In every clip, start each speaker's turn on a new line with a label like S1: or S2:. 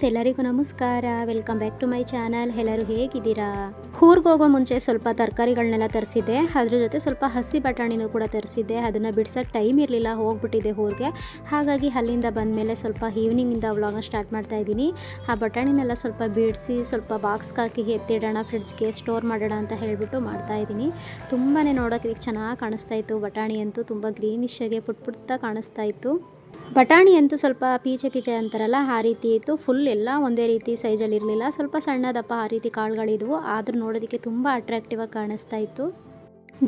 S1: ಎಲ್ಲರಿಗೂ ನಮಸ್ಕಾರ. Welcome back to my channel ಎಲ್ಲರೂ ಹೇಗಿದ್ದೀರಾ? ಊರಿಗೆ ಹೋಗೋ ಮುಂಚೆ ಸ್ವಲ್ಪ ತರಕಾರಿಗಳನ್ನೆಲ್ಲ ತರಿಸಿದ್ದೆ. ಅದ್ರ ಜೊತೆ ಸ್ವಲ್ಪ ಹಸಿ ಬಟಾಣಿನೂ ಕೂಡ ತರಿಸಿದ್ದೆ. ಅದನ್ನು ಬಿಡ್ಸೋಕ್ಕೆ ಟೈಮ್ ಇರಲಿಲ್ಲ ಹೋಗ್ಬಿಟ್ಟಿದ್ದೆ ಊರಿಗೆ. ಹಾಗಾಗಿ ಅಲ್ಲಿಂದ ಬಂದ ಮೇಲೆ ಸ್ವಲ್ಪ ಈವ್ನಿಂಗಿಂದ ವ್ಲಾಗ್ನ ಸ್ಟಾರ್ಟ್ ಮಾಡ್ತಾ ಇದ್ದೀನಿ. ಆ ಬಟಾಣಿನೆಲ್ಲ ಸ್ವಲ್ಪ ಬಿಡಿಸಿ, ಸ್ವಲ್ಪ ಬಾಕ್ಸ್ಗೆ ಹಾಕಿ ಎತ್ತಿಡೋಣ ಫ್ರಿಡ್ಜ್ಗೆ ಸ್ಟೋರ್ ಮಾಡೋಣ ಅಂತ ಹೇಳಿಬಿಟ್ಟು ಮಾಡ್ತಾ ಇದ್ದೀನಿ. ತುಂಬಾ ನೋಡೋಕ್ಕೆ ಚೆನ್ನಾಗಿ ಕಾಣಿಸ್ತಾ ಇತ್ತು. ಬಟಾಣಿ ಅಂತೂ ತುಂಬ ಗ್ರೀನಿಶಾಗೆ ಪುಟ್ ಪುಟ್ಟ ಕಾಣಿಸ್ತಾ ಇತ್ತು. ಬಟಾಣಿ ಅಂತೂ ಸ್ವಲ್ಪ ಪೀಚೆ ಪೀಚೆ ಅಂತಾರಲ್ಲ, ಆ ರೀತಿ ಇತ್ತು. ಫುಲ್ ಎಲ್ಲ ಒಂದೇ ರೀತಿ ಸೈಜಲ್ಲಿ ಇರಲಿಲ್ಲ. ಸ್ವಲ್ಪ ಸಣ್ಣದಪ್ಪ ಆ ರೀತಿ ಕಾಳುಗಳಿದ್ವು. ಆದರೂ ನೋಡೋದಕ್ಕೆ ತುಂಬ ಅಟ್ರಾಕ್ಟಿವ್ ಆಗಿ ಕಾಣಿಸ್ತಾ ಇತ್ತು.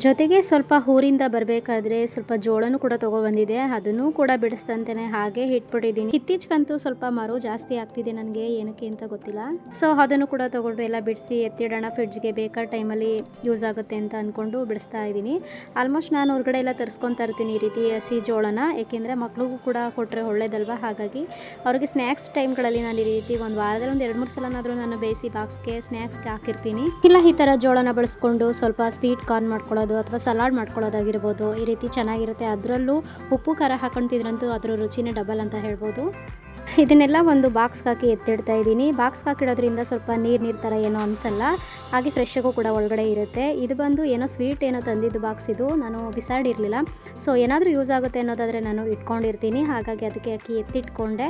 S1: ಜೊತೆಗೆ ಸ್ವಲ್ಪ ಊರಿಂದ ಬರಬೇಕಾದ್ರೆ ಸ್ವಲ್ಪ ಜೋಳನೂ ಕೂಡ ತೊಗೊಬಂದಿದೆ. ಅದನ್ನು ಕೂಡ ಬಿಡಿಸ್ತಂತೇನೆ ಹಾಗೆ ಇಟ್ಬಿಟ್ಟಿದ್ದೀನಿ. ಇತ್ತೀಚೆಗಂತೂ ಸ್ವಲ್ಪ ಮರು ಜಾಸ್ತಿ ಆಗ್ತಿದೆ ನನಗೆ. ಏನಕ್ಕೆ ಅಂತ ಗೊತ್ತಿಲ್ಲ. ಸೊ, ಅದನ್ನು ಕೂಡ ತೊಗೊಂಡು ಎಲ್ಲ ಬಿಡಿಸಿ ಎತ್ತಿಡೋಣ. ಫ್ರಿಡ್ಜ್ಗೆ ಬೇಕಾದ ಟೈಮಲ್ಲಿ ಯೂಸ್ ಆಗುತ್ತೆ ಅಂತ ಅಂದ್ಕೊಂಡು ಬಿಡಿಸ್ತಾ ಇದ್ದೀನಿ. ಆಲ್ಮೋಸ್ಟ್ ನಾನು ಹೊರಗಡೆ ಎಲ್ಲ ತರಿಸ್ಕೊತಾ ಇರ್ತೀನಿ ಈ ರೀತಿ ಹಸಿ ಜೋಳನ. ಏಕೆಂದರೆ ಮಕ್ಳಿಗೂ ಕೂಡ ಕೊಟ್ಟರೆ ಒಳ್ಳೇದಲ್ವ? ಹಾಗಾಗಿ ಅವ್ರಿಗೆ ಸ್ನ್ಯಾಕ್ಸ್ ಟೈಮ್ಗಳಲ್ಲಿ ನಾನು ಈ ರೀತಿ ಒಂದು ವಾರದಲ್ಲಿ ಒಂದು ಎರಡು, ಮೂರು ಸಲನಾದರೂ ನಾನು ಬೇಯಿಸಿ ಬಾಕ್ಸ್ಗೆ ಸ್ನ್ಯಾಕ್ಸ್ಗೆ ಹಾಕಿರ್ತೀನಿ. ಇಲ್ಲ ಈ ಥರ ಜೋಳನ ಬಳಸ್ಕೊಂಡು ಸ್ವಲ್ಪ ಸ್ವೀಟ್ ಕಾರ್ನ್ ಮಾಡ್ಕೊಳ್ಳೋದು ಅಥವಾ ಸಲಾಡ್ ಮಾಡ್ಕೊಳ್ಳೋದಾಗಿರ್ಬೋದು, ಈ ರೀತಿ ಚೆನ್ನಾಗಿರುತ್ತೆ. ಅದರಲ್ಲೂ ಉಪ್ಪು, ಖಾರ ಹಾಕೊಂಡು ಅದರ ರುಚಿನೇ ಡಬಲ್ ಅಂತ ಹೇಳ್ಬೋದು. ಇದನ್ನೆಲ್ಲ ಒಂದು ಬಾಕ್ಸ್ಗೆ ಹಾಕಿ ಎತ್ತಿಡ್ತಾ ಇದ್ದೀನಿ. ಬಾಕ್ಸ್ಗೆ ಹಾಕಿಡೋದ್ರಿಂದ ಸ್ವಲ್ಪ ನೀರು ನೀರು ಥರ ಏನೋ ಅನಿಸಲ್ಲ. ಹಾಗೆ ಫ್ರೆಶ್ಶಾಗೂ ಕೂಡ ಒಳಗಡೆ ಇರುತ್ತೆ. ಇದು ಬಂದು ಏನೋ ಸ್ವೀಟ್ ಏನೋ ತಂದಿದ್ದು ಬಾಕ್ಸ್ ಇದು. ನಾನು ಬಿಸಾಡಿರಲಿಲ್ಲ. ಸೊ ಏನಾದರೂ ಯೂಸ್ ಆಗುತ್ತೆ ಅನ್ನೋದಾದರೆ ನಾನು ಇಟ್ಕೊಂಡಿರ್ತೀನಿ. ಹಾಗಾಗಿ ಅದಕ್ಕೆ ಹಾಕಿ ಎತ್ತಿಟ್ಕೊಂಡೆ.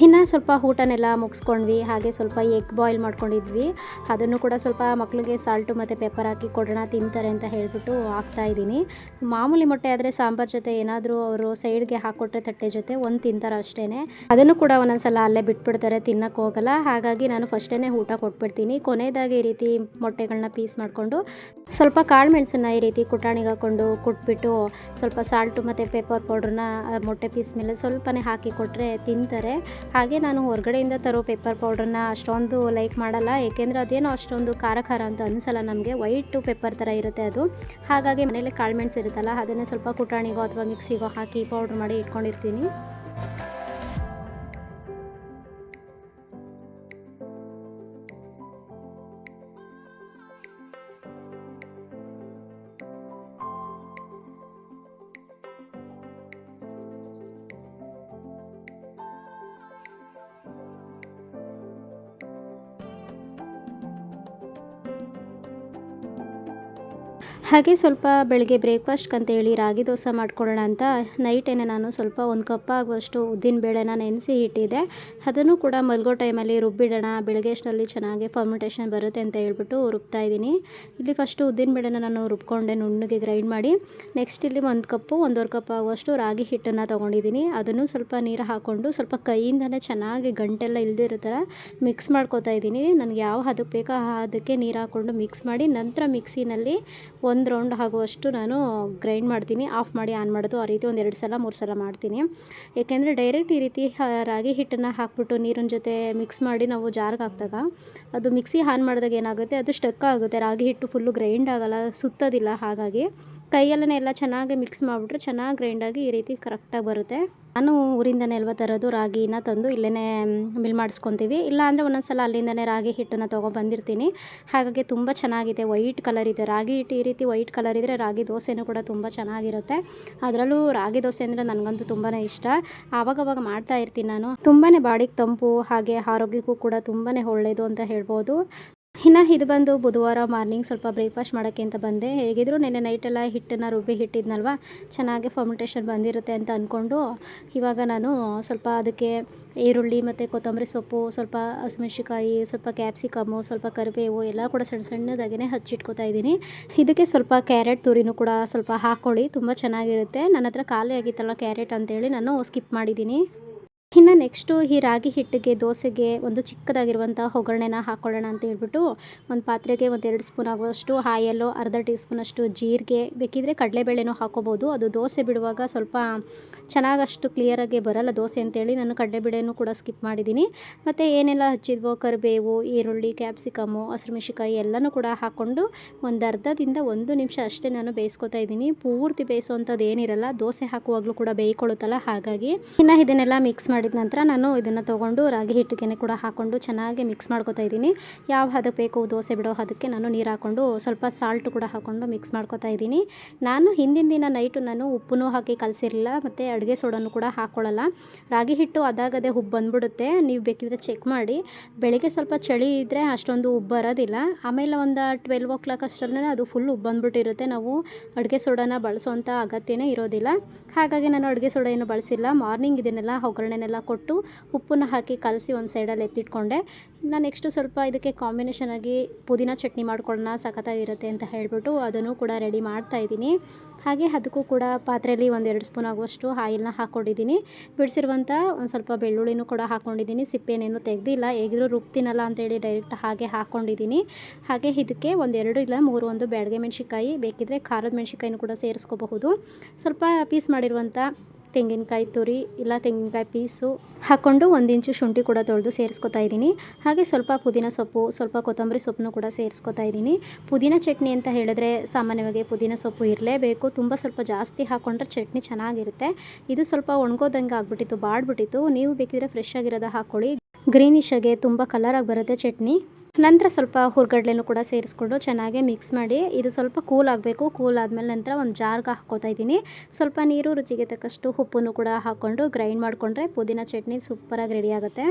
S1: ಇನ್ನು ಸ್ವಲ್ಪ ಊಟನೆಲ್ಲ ಮುಗಿಸ್ಕೊಂಡ್ವಿ, ಹಾಗೆ ಸ್ವಲ್ಪ ಎಗ್ ಬಾಯ್ಲ್ ಮಾಡ್ಕೊಂಡಿದ್ವಿ. ಅದನ್ನು ಕೂಡ ಸ್ವಲ್ಪ ಮಕ್ಕಳಿಗೆ ಸಾಲ್ಟು ಮತ್ತು ಪೆಪ್ಪರ್ ಹಾಕಿ ಕೊಡೋಣ, ತಿಂತಾರೆ ಅಂತ ಹೇಳಿಬಿಟ್ಟು ಹಾಕ್ತಾ ಇದ್ದೀನಿ. ಮಾಮೂಲಿ ಮೊಟ್ಟೆ ಆದರೆ ಸಾಂಬಾರ್ ಜೊತೆ ಏನಾದರೂ ಅವರು ಸೈಡ್ಗೆ ಹಾಕ್ಕೊಟ್ರೆ ತಟ್ಟೆ ಜೊತೆ ಒಂದು ತಿಂತಾರೆ ಅಷ್ಟೇ ಅದನ್ನು ಕೂಡ ಒಂದೊಂದ್ಸಲ ಅಲ್ಲೇ ಬಿಟ್ಬಿಡ್ತಾರೆ ತಿನ್ನಕ್ಕೆ ಹೋಗಲ್ಲ. ಹಾಗಾಗಿ ನಾನು ಫಸ್ಟೇ ಊಟ ಕೊಟ್ಬಿಡ್ತೀನಿ. ಕೊನೆಯದಾಗಿ ಈ ರೀತಿ ಮೊಟ್ಟೆಗಳನ್ನ ಪೀಸ್ ಮಾಡಿಕೊಂಡು ಸ್ವಲ್ಪ ಕಾಳು ಮೆಣಸನ್ನ ಈ ರೀತಿ ಕುಟಾಣಿಗೆ ಹಾಕ್ಕೊಂಡು ಕುಟ್ಬಿಟ್ಟು ಸ್ವಲ್ಪ ಸಾಲ್ಟು ಮತ್ತು ಪೇಪರ್ ಪೌಡ್ರನ್ನ ಮೊಟ್ಟೆ ಪೀಸ್ ಮೇಲೆ ಸ್ವಲ್ಪನೇ ಹಾಕಿ ಕೊಟ್ಟರೆ ತಿಂತಾರೆ. ಹಾಗೆ ನಾನು ಹೊರಗಡೆಯಿಂದ ತರೋ ಪೆಪ್ಪರ್ ಪೌಡ್ರನ್ನ ಅಷ್ಟೊಂದು ಲೈಕ್ ಮಾಡಲ್ಲ, ಏಕೆಂದರೆ ಅದೇನೋ ಅಷ್ಟೊಂದು ಖಾರ ಖಾರ ಅಂತ ಅನಿಸಲ್ಲ ನಮಗೆ. ವೈಟು ಪೆಪ್ಪರ್ ಥರ ಇರುತ್ತೆ ಅದು. ಹಾಗಾಗಿ ಮನೇಲಿ ಕಾಳು ಮೆಣಸು ಇರುತ್ತಲ್ಲ, ಅದನ್ನೇ ಸ್ವಲ್ಪ ಕುಟಾಣಿಗೋ ಅಥವಾ ಮಿಕ್ಸಿಗೋ ಹಾಕಿ ಪೌಡ್ರ್ ಮಾಡಿ ಇಟ್ಕೊಂಡಿರ್ತೀನಿ. ಹಾಗೆ ಸ್ವಲ್ಪ ಬೆಳಗ್ಗೆ ಬ್ರೇಕ್ಫಾಸ್ಟ್ಗೆ ಅಂತ ಹೇಳಿ ರಾಗಿ ದೋಸೆ ಮಾಡ್ಕೊಳ್ಳೋಣ ಅಂತ ನೈಟೇನೆ ನಾನು ಸ್ವಲ್ಪ ಒಂದು ಕಪ್ ಆಗುವಷ್ಟು ಉದ್ದಿನ ಬೇಳೆನ ನೆನೆಸಿ ಇಟ್ಟಿದ್ದೆ. ಅದನ್ನು ಕೂಡ ಮಲ್ಗೋ ಟೈಮಲ್ಲಿ ರುಬ್ಬಿಡೋಣ. ಬೆಳಗ್ಗೆ ಅಷ್ಟರಲ್ಲಿ ಚೆನ್ನಾಗಿ ಫರ್ಮೆಂಟೇಷನ್ ಬರುತ್ತೆ ಅಂತ ಹೇಳ್ಬಿಟ್ಟು ರುಬ್ತಾ ಇದ್ದೀನಿ. ಇಲ್ಲಿ ಫಸ್ಟು ಉದ್ದಿನ ಬೇಳೆನ ನಾನು ರುಬ್ಕೊಂಡೆ ನುಣ್ಣಗೆ ಗ್ರೈಂಡ್ ಮಾಡಿ. ನೆಕ್ಸ್ಟ್ ಇಲ್ಲಿ ಒಂದು ಕಪ್ಪು, ಒಂದೂವರೆ ಕಪ್ ಆಗುವಷ್ಟು ರಾಗಿ ಹಿಟ್ಟನ್ನು ತೊಗೊಂಡಿದ್ದೀನಿ. ಅದನ್ನು ಸ್ವಲ್ಪ ನೀರು ಹಾಕ್ಕೊಂಡು ಸ್ವಲ್ಪ ಕೈಯಿಂದಲೇ ಚೆನ್ನಾಗಿ ಗಂಟೆಲ್ಲ ಇಲ್ದಿರೋ ಥರ ಮಿಕ್ಸ್ ಮಾಡ್ಕೋತಾ ಇದ್ದೀನಿ. ನನಗೆ ಯಾವ ಹದಕ್ಕೆ ಬೇಕೋ ಆ ಹದಕ್ಕೆ ನೀರು ಹಾಕ್ಕೊಂಡು ಮಿಕ್ಸ್ ಮಾಡಿ ನಂತರ ಮಿಕ್ಸಿನಲ್ಲಿ ಒಂದು ರೌಂಡ್ ಆಗುವಷ್ಟು ನಾನು ಗ್ರೈಂಡ್ ಮಾಡ್ತೀನಿ, ಆಫ್ ಮಾಡಿ ಆನ್ ಮಾಡೋದು, ಆ ರೀತಿ ಒಂದು ಎರಡು ಸಲ, ಮೂರು ಸಲ ಮಾಡ್ತೀನಿ. ಏಕೆಂದರೆ ಡೈರೆಕ್ಟ್ ಈ ರೀತಿ ರಾಗಿ ಹಿಟ್ಟನ್ನು ಹಾಕ್ಬಿಟ್ಟು ನೀರಿನ ಜೊತೆ ಮಿಕ್ಸ್ ಮಾಡಿ ನಾವು ಜಾರ್ಗೆ ಹಾಕಿದಾಗ ಅದು ಮಿಕ್ಸಿ ಆನ್ ಮಾಡಿದಾಗ ಏನಾಗುತ್ತೆ, ಅದು ಸ್ಟಕ್ ಆಗುತ್ತೆ. ರಾಗಿ ಹಿಟ್ಟು ಫುಲ್ಲು ಗ್ರೈಂಡ್ ಆಗೋಲ್ಲ, ಸುತ್ತೋದಿಲ್ಲ ಹಾಗಾಗಿ. ಕೈಯಲ್ಲೇ ಎಲ್ಲ ಚೆನ್ನಾಗಿ ಮಿಕ್ಸ್ ಮಾಡಿಬಿಟ್ರೆ ಚೆನ್ನಾಗಿ ಗ್ರೈಂಡಾಗಿ ಈ ರೀತಿ ಕರೆಕ್ಟಾಗಿ ಬರುತ್ತೆ. ನಾನು ಊರಿಂದನೇ ಅಲ್ವಾ ತರೋದು ರಾಗಿನ ತಂದು ಇಲ್ಲೇ ಮಿಲ್ ಮಾಡಿಸ್ಕೊತೀವಿ. ಇಲ್ಲ ಅಂದರೆ ಒಂದೊಂದು ಸಲ ಅಲ್ಲಿಂದನೇ ರಾಗಿ ಹಿಟ್ಟನ್ನು ತೊಗೊಬಂದಿರ್ತೀನಿ ಹಾಗಾಗಿ ತುಂಬ ಚೆನ್ನಾಗಿದೆ. ವೈಟ್ ಕಲರ್ ಇದೆ. ರಾಗಿ ಹಿಟ್ಟು ಈ ರೀತಿ ವೈಟ್ ಕಲರ್ ಇದ್ದರೆ ರಾಗಿ ದೋಸೆನೂ ಕೂಡ ತುಂಬ ಚೆನ್ನಾಗಿರುತ್ತೆ. ಅದರಲ್ಲೂ ರಾಗಿ ದೋಸೆ ಅಂದರೆ ನನಗಂತೂ ತುಂಬಾ ಇಷ್ಟ. ಆವಾಗವಾಗ ಮಾಡ್ತಾ ಇರ್ತೀನಿ ನಾನು. ತುಂಬಾ ಬಾಡಿಗೆ ತಂಪು, ಹಾಗೆ ಆರೋಗ್ಯಕ್ಕೂ ಕೂಡ ತುಂಬಾ ಒಳ್ಳೆಯದು ಅಂತ ಹೇಳ್ಬೋದು. ಇನ್ನು ಇದು ಬಂದು ಬುಧವಾರ ಮಾರ್ನಿಂಗ್ ಸ್ವಲ್ಪ ಬ್ರೇಕ್ಫಾಸ್ಟ್ ಮಾಡೋಕ್ಕೆ ಅಂತ ಬಂದೆ. ಹೇಗಿದ್ರು ನೆನ್ನೆ ನೈಟೆಲ್ಲ ಹಿಟ್ಟನ್ನು ರುಬ್ಬಿ ಹಿಟ್ಟಿದ್ನಲ್ವ? ಚೆನ್ನಾಗಿ ಫರ್ಮೆಂಟೇಷನ್ ಬಂದಿರುತ್ತೆ ಅಂತ ಅಂದ್ಕೊಂಡು ಇವಾಗ ನಾನು ಸ್ವಲ್ಪ ಅದಕ್ಕೆ ಈರುಳ್ಳಿ ಮತ್ತು ಕೊತ್ತಂಬರಿ ಸೊಪ್ಪು, ಸ್ವಲ್ಪ ಹಸಿಮೆಣ್ಸಿಕಾಯಿ ಸ್ವಲ್ಪ ಕ್ಯಾಪ್ಸಿಕಮ್ಮು ಸ್ವಲ್ಪ ಕರಿಬೇವು ಎಲ್ಲ ಕೂಡ ಸಣ್ಣ ಸಣ್ಣದಾಗೇ ಹಚ್ಚಿಟ್ಕೊತಾ ಇದ್ದೀನಿ. ಇದಕ್ಕೆ ಸ್ವಲ್ಪ ಕ್ಯಾರೆಟ್ ತುರಿನೂ ಕೂಡ ಸ್ವಲ್ಪ ಹಾಕ್ಕೊಳ್ಳಿ ತುಂಬ ಚೆನ್ನಾಗಿರುತ್ತೆ. ನನ್ನ ಹತ್ರ ಖಾಲಿ ಆಗಿತ್ತಲ್ಲ ಕ್ಯಾರೆಟ್ ಅಂತೇಳಿ ನಾನು ಸ್ಕಿಪ್ ಮಾಡಿದ್ದೀನಿ. ಇನ್ನು ನೆಕ್ಸ್ಟು ಈ ರಾಗಿ ಹಿಟ್ಟಿಗೆ ದೋಸೆಗೆ ಒಂದು ಚಿಕ್ಕದಾಗಿರುವಂಥ ಒಗ್ಗರಣೆನ ಹಾಕ್ಕೊಳ್ಳೋಣ ಅಂತ ಹೇಳ್ಬಿಟ್ಟು ಒಂದು ಪಾತ್ರೆಗೆ ಒಂದು ಎರಡು ಸ್ಪೂನ್ ಆಗುವಷ್ಟು ಆಯಲ್ಲು ಅರ್ಧ ಟೀ ಸ್ಪೂನಷ್ಟು ಜೀರಿಗೆ, ಬೇಕಿದ್ರೆ ಕಡಲೆಬೇಳೆನೂ ಹಾಕೋಬೋದು. ಅದು ದೋಸೆ ಬಿಡುವಾಗ ಸ್ವಲ್ಪ ಚೆನ್ನಾಗಷ್ಟು ಕ್ಲಿಯರಾಗಿ ಬರಲ್ಲ ದೋಸೆ ಅಂತೇಳಿ. ನಾನು ಕಡಲೆಬೇಳೆನೂ ಕೂಡ ಸ್ಕಿಪ್ ಮಾಡಿದ್ದೀನಿ ಮತ್ತು ಏನೆಲ್ಲ ಹಚ್ಚಿದ್ವೋ ಕರಿಬೇವು, ಈರುಳ್ಳಿ ಕ್ಯಾಪ್ಸಿಕಮ್ಮು ಹಸಿರುಮೆಣಸಿಕಾಯಿ ಎಲ್ಲನೂ ಕೂಡ ಹಾಕ್ಕೊಂಡು ಒಂದು ಅರ್ಧದಿಂದ ಒಂದು ನಿಮಿಷ ಅಷ್ಟೇ ನಾನು ಬೇಯಿಸ್ಕೊತಾ ಇದ್ದೀನಿ. ಪೂರ್ತಿ ಬೇಯಿಸೋವಂಥದ್ದು ಏನಿರಲ್ಲ, ದೋಸೆ ಹಾಕುವಾಗಲೂ ಕೂಡ ಬೇಯ್ಕೊಳ್ಳುತ್ತಲ್ಲ ಹಾಗಾಗಿ ಇನ್ನು ಇದನ್ನೆಲ್ಲ ಮಿಕ್ಸ್ ಮಾಡಿದ ನಂತರ ನಾನು ಇದನ್ನು ತೊಗೊಂಡು ರಾಗಿ ಹಿಟ್ಟಿಗೆ ಕೂಡ ಹಾಕ್ಕೊಂಡು ಚೆನ್ನಾಗಿ ಮಿಕ್ಸ್ ಮಾಡ್ಕೊತಾ ಇದ್ದೀನಿ. ಯಾವ ಹದಕ್ಕೆ ಬೇಕು ದೋಸೆ ಬಿಡೋ ಹದಕ್ಕೆ ನಾನು ನೀರು ಹಾಕ್ಕೊಂಡು ಸ್ವಲ್ಪ ಸಾಲ್ಟ್ ಕೂಡ ಹಾಕ್ಕೊಂಡು ಮಿಕ್ಸ್ ಮಾಡ್ಕೊತಾ ಇದ್ದೀನಿ. ನಾನು ಹಿಂದಿನ ದಿನ ನೈಟು ನಾನು ಉಪ್ಪನ್ನು ಹಾಕಿ ಕಲಸಿರಲಿಲ್ಲ, ಮತ್ತು ಅಡುಗೆ ಸೋಡನ್ನು ಕೂಡ ಹಾಕ್ಕೊಳ್ಳಲ್ಲ ರಾಗಿ ಹಿಟ್ಟು ಅದಾಗದೆ ಉಬ್ಬು ಬಂದ್ಬಿಡುತ್ತೆ, ನೀವು ಬೇಕಿದ್ರೆ ಚೆಕ್ ಮಾಡಿ. ಬೆಳಿಗ್ಗೆ ಸ್ವಲ್ಪ ಚಳಿ ಇದ್ದರೆ ಅಷ್ಟೊಂದು ಉಬ್ಬು ಬರೋದಿಲ್ಲ. ಆಮೇಲೆ ಒಂದು ಟ್ವೆಲ್ವ್ ಓ ಕ್ಲಾಕ್ ಅಷ್ಟರಲ್ಲೇ ಅದು ಫುಲ್ ಉಬ್ಬು ಬಂದ್ಬಿಟ್ಟಿರುತ್ತೆ. ನಾವು ಅಡುಗೆ ಸೋಡನ ಬಳಸುವಂಥ ಅಗತ್ಯನೇ ಇರೋದಿಲ್ಲ. ಹಾಗಾಗಿ ನಾನು ಅಡುಗೆ ಸೋಡ ಏನು ಬಳಸಿಲ್ಲ. ಮಾರ್ನಿಂಗ್ ಇದನ್ನೆಲ್ಲ ಒಗ್ಗರಣೆನೆಲ್ಲ ಕೊಟ್ಟು ಉಪ್ಪನ್ನು ಹಾಕಿ ಕಲಸಿ ಒಂದು ಸೈಡಲ್ಲಿ ಎತ್ತಿಟ್ಕೊಂಡೆ. ಇನ್ನು ನೆಕ್ಸ್ಟು ಸ್ವಲ್ಪ ಇದಕ್ಕೆ ಕಾಂಬಿನೇಷನ್ ಆಗಿ ಪುದೀನ ಚಟ್ನಿ ಮಾಡ್ಕೊಳ್ಳೋಣ, ಸಖತ್ತಾಗಿರುತ್ತೆ ಅಂತ ಹೇಳಿಬಿಟ್ಟು ಅದನ್ನು ಕೂಡ ರೆಡಿ ಮಾಡ್ತಾ ಇದ್ದೀನಿ. ಹಾಗೆ ಅದಕ್ಕೂ ಕೂಡ ಪಾತ್ರೆಯಲ್ಲಿ ಒಂದೆರಡು ಸ್ಪೂನ್ ಆಗುವಷ್ಟು ಆಯಿಲ್ನ ಹಾಕ್ಕೊಂಡಿದ್ದೀನಿ. ಬಿಡಿಸಿರುವಂಥ ಒಂದು ಸ್ವಲ್ಪ ಬೆಳ್ಳುಳ್ಳಿನೂ ಕೂಡ ಹಾಕ್ಕೊಂಡಿದ್ದೀನಿ. ಸಿಪ್ಪೆನೇನು ತೆಗೆದಿಲ್ಲ, ಹೇಗಿದ್ರು ರುಬ್ತೀನಲ್ಲ ಅಂತೇಳಿ ಡೈರೆಕ್ಟ್ ಹಾಗೆ ಹಾಕ್ಕೊಂಡಿದ್ದೀನಿ. ಹಾಗೆ ಇದಕ್ಕೆ ಒಂದೆರಡು ಇಲ್ಲ, ಮೂರು ಒಂದು ಬ್ಯಾಡಗೆ ಮೆಣಸಿಕಾಯಿ ಬೇಕಿದ್ದರೆ ಖಾರದ ಮೆಣಸಿಕಾಯಿನೂ ಕೂಡ ಸೇರಿಸ್ಕೋಬಹುದು. ಸ್ವಲ್ಪ ಪೀಸ್ ಮಾಡಿರುವಂಥ ತೆಂಗಿನಕಾಯಿ ತುರಿ ಇಲ್ಲ ತೆಂಗಿನಕಾಯಿ ಪೀಸು ಹಾಕ್ಕೊಂಡು ಒಂದು ಇಂಚು ಶುಂಠಿ ಕೂಡ ತೊಳೆದು ಸೇರಿಸ್ಕೊತಾ ಇದ್ದೀನಿ. ಹಾಗೆ ಸ್ವಲ್ಪ ಪುದೀನ ಸೊಪ್ಪು, ಸ್ವಲ್ಪ ಕೊತ್ತಂಬರಿ ಸೊಪ್ಪನ್ನು ಕೂಡ ಸೇರಿಸ್ಕೊತಾ ಇದ್ದೀನಿ. ಪುದೀನ ಚಟ್ನಿ ಅಂತ ಹೇಳಿದ್ರೆ ಸಾಮಾನ್ಯವಾಗಿ ಪುದೀನ ಸೊಪ್ಪು ಇರಲೇಬೇಕು. ತುಂಬ ಸ್ವಲ್ಪ ಜಾಸ್ತಿ ಹಾಕ್ಕೊಂಡ್ರೆ ಚಟ್ನಿ ಚೆನ್ನಾಗಿರುತ್ತೆ. ಇದು ಸ್ವಲ್ಪ ಒಣಗೋದಂಗೆ ಆಗ್ಬಿಟ್ಟಿತ್ತು, ಬಾಡ್ಬಿಟ್ಟಿತ್ತು. ನೀವು ಬೇಕಿದ್ರೆ ಫ್ರೆಶ್ ಆಗಿರೋದ ಹಾಕ್ಕೊಳ್ಳಿ. ಗ್ರೀನಿಶಾಗೆ ತುಂಬ ಕಲರಾಗಿ ಬರುತ್ತೆ ಚಟ್ನಿ. ನಂತರ ಸ್ವಲ್ಪ ಹುರ್ಗಡ್ಲೆನೂ ಕೂಡ ಸೇರಿಸ್ಕೊಂಡು ಚೆನ್ನಾಗಿ ಮಿಕ್ಸ್ ಮಾಡಿ, ಇದು ಸ್ವಲ್ಪ ಕೂಲ್ ಆಗಬೇಕು. ಕೂಲ್ ಆದಮೇಲೆ ನಂತರ ಒಂದು ಜಾರ್ಗೆ ಹಾಕ್ಕೊಳ್ತಾ ಇದ್ದೀನಿ. ಸ್ವಲ್ಪ ನೀರು, ರುಚಿಗೆ ತಕ್ಕಷ್ಟು ಉಪ್ಪನ್ನು ಕೂಡ ಹಾಕ್ಕೊಂಡು ಗ್ರೈಂಡ್ ಮಾಡಿಕೊಂಡ್ರೆ ಪುದೀನ ಚಟ್ನಿ ಸೂಪರಾಗಿ ರೆಡಿ ಆಗುತ್ತೆ.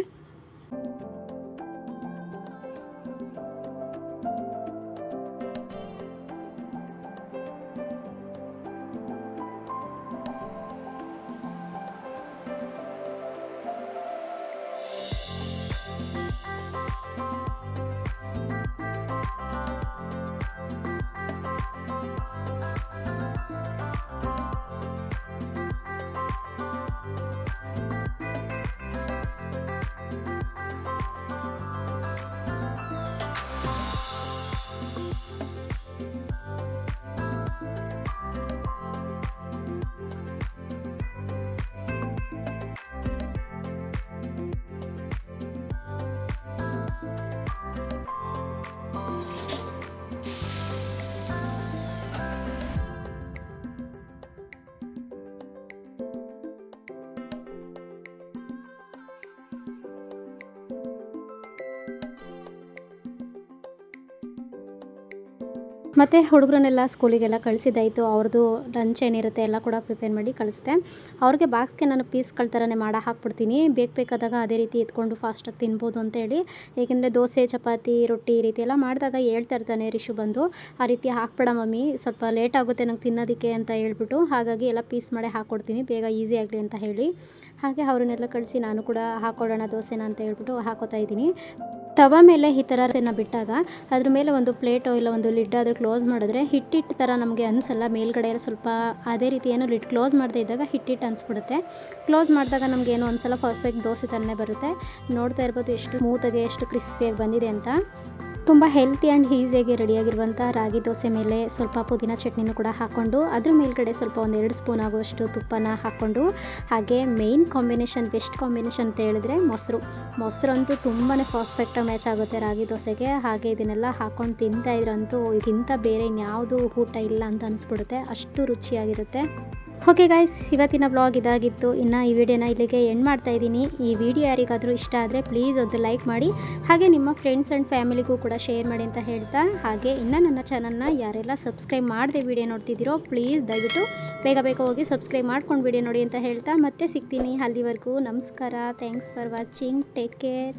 S1: ಮತ್ತು ಹುಡುಗರನ್ನೆಲ್ಲ ಸ್ಕೂಲಿಗೆಲ್ಲ ಕಳಿಸಿದ್ದಾಯಿತು. ಅವ್ರದ್ದು ಲಂಚ್ ಏನಿರುತ್ತೆ ಎಲ್ಲ ಕೂಡ ಪ್ರಿಪೇರ್ ಮಾಡಿ ಕಳಿಸಿದೆ. ಅವ್ರಿಗೆ ಬಾಕ್ಸ್ಗೆ ನಾನು ಪೀಸ್ಗಳ ಥರನೇ ಮಾಡ ಹಾಕ್ಬಿಡ್ತೀನಿ. ಬೇಕು ಬೇಕಾದಾಗ ಅದೇ ರೀತಿ ಎತ್ಕೊಂಡು ಫಾಸ್ಟಾಗಿ ತಿನ್ಬೋದು ಅಂತೇಳಿ ಏಕೆಂದರೆ ದೋಸೆ, ಚಪಾತಿ, ರೊಟ್ಟಿ ಈ ರೀತಿ ಎಲ್ಲ ಮಾಡಿದಾಗ ಹೇಳ್ತಾ ಇರ್ತಾನೆ ರಿಶು ಬಂದು. ಆ ರೀತಿ ಹಾಕ್ಬೇಡ ಮಮ್ಮಿ, ಸ್ವಲ್ಪ ಲೇಟ್ ಆಗುತ್ತೆ ನಂಗೆ ತಿನ್ನೋದಕ್ಕೆ ಅಂತ ಹೇಳ್ಬಿಟ್ಟು ಹಾಗಾಗಿ ಎಲ್ಲ ಪೀಸ್ ಮಾಡಿ ಹಾಕ್ಕೊಡ್ತೀನಿ ಬೇಗ ಈಸಿ ಆಗಲಿ ಅಂತ ಹೇಳಿ. ಹಾಗೆ ಅವ್ರನ್ನೆಲ್ಲ ಕಳಿಸಿ ನಾನು ಕೂಡ ಹಾಕ್ಕೊಳ್ಳೋಣ ದೋಸೆನ ಅಂತ ಹೇಳ್ಬಿಟ್ಟು ಹಾಕೋತಾ ಇದ್ದೀನಿ. ತವ ಮೇಲೆ ಈ ಥರ ಬಿಟ್ಟಾಗ ಅದ್ರ ಮೇಲೆ ಒಂದು ಪ್ಲೇಟೋ ಇಲ್ಲ ಒಂದು ಲಿಡ್ ಆದರೂ ಕ್ಲೋಸ್ ಮಾಡಿದ್ರೆ ಹಿಟ್ಟಿಟ್ಟು ಥರ ನಮಗೆ ಅನಿಸಲ್ಲ. ಮೇಲ್ಗಡೆ ಎಲ್ಲ ಸ್ವಲ್ಪ ಅದೇ ರೀತಿ ಏನೋ ಲಿಡ್ ಕ್ಲೋಸ್ ಮಾಡದೇ ಇದ್ದಾಗ ಹಿಟ್ಟಿಟ್ಟು ಅನಿಸ್ಬಿಡುತ್ತೆ. ಕ್ಲೋಸ್ ಮಾಡಿದಾಗ ನಮ್ಗೆ ಏನೋ ಒಂದ್ಸಲ ಪರ್ಫೆಕ್ಟ್ ದೋಸೆ ತನ್ನೇ ಬರುತ್ತೆ. ನೋಡ್ತಾ ಇರ್ಬೋದು ಎಷ್ಟು ಸ್ಮೂತಾಗಿ, ಎಷ್ಟು ಕ್ರಿಸ್ಪಿಯಾಗಿ ಬಂದಿದೆ ಅಂತ. ತುಂಬ ಹೆಲ್ತಿ ಆ್ಯಂಡ್ ಈಸಿಯಾಗಿ ರೆಡಿಯಾಗಿರುವಂಥ ರಾಗಿ ದೋಸೆ ಮೇಲೆ ಸ್ವಲ್ಪ ಪುದೀನ ಚಟ್ನಿನೂ ಕೂಡ ಹಾಕ್ಕೊಂಡು ಅದ್ರ ಮೇಲ್ಗಡೆ ಸ್ವಲ್ಪ ಒಂದೆರಡು ಸ್ಪೂನ್ ಆಗುವಷ್ಟು ತುಪ್ಪನ ಹಾಕ್ಕೊಂಡು ಹಾಗೆ ಮೇಯ್ನ್ ಕಾಂಬಿನೇಷನ್ ಬೆಸ್ಟ್ ಕಾಂಬಿನೇಷನ್ ಅಂತ ಹೇಳಿದ್ರೆ ಮೊಸರು. ಮೊಸರು ಅಂತೂ ತುಂಬಾ ಪರ್ಫೆಕ್ಟಾಗಿ ಮ್ಯಾಚ್ ಆಗುತ್ತೆ ರಾಗಿ ದೋಸೆಗೆ. ಹಾಗೆ ಇದನ್ನೆಲ್ಲ ಹಾಕ್ಕೊಂಡು ತಿಂತಾಯಿದ್ರಂತೂ ಇದಕ್ಕಿಂತ ಬೇರೆ ಇನ್ಯಾವುದು ಊಟ ಇಲ್ಲ ಅಂತ ಅನಿಸ್ಬಿಡುತ್ತೆ. ಅಷ್ಟು ರುಚಿಯಾಗಿರುತ್ತೆ. ಓಕೆ ಗಾಯ್ಸ್ ಇವತ್ತಿನ ಬ್ಲಾಗ್ ಇದಾಗಿತ್ತು. ಇನ್ನು ಈ ವಿಡಿಯೋನ ಇಲ್ಲಿಗೆ ಎಂಡ್ ಮಾಡ್ತಾ ಇದ್ದೀನಿ. ಈ ವಿಡಿಯೋ ಯಾರಿಗಾದರೂ ಇಷ್ಟ ಆದರೆ ಪ್ಲೀಸ್ ಒಂದು ಲೈಕ್ ಮಾಡಿ. ಹಾಗೆ ನಿಮ್ಮ ಫ್ರೆಂಡ್ಸ್ ಆ್ಯಂಡ್ ಫ್ಯಾಮಿಲಿಗೂ ಕೂಡ ಶೇರ್ ಮಾಡಿ ಅಂತ ಹೇಳ್ತಾ. ಹಾಗೆ ಇನ್ನು ನನ್ನ ಚಾನಲ್ನ ಯಾರೆಲ್ಲ ಸಬ್ಸ್ಕ್ರೈಬ್ ಮಾಡಿದೆ ವಿಡಿಯೋ ನೋಡ್ತಿದ್ದೀರೋ ಪ್ಲೀಸ್ ದಯವಿಟ್ಟು ಬೇಗ ಬೇಗ ಹೋಗಿ ಸಬ್ಸ್ಕ್ರೈಬ್ ಮಾಡ್ಕೊಂಡು ವಿಡಿಯೋ ನೋಡಿ ಅಂತ ಹೇಳ್ತಾ. ಮತ್ತೆ ಸಿಗ್ತೀನಿ ಅಲ್ಲಿವರೆಗೂ. ನಮಸ್ಕಾರ. Thanks for watching take care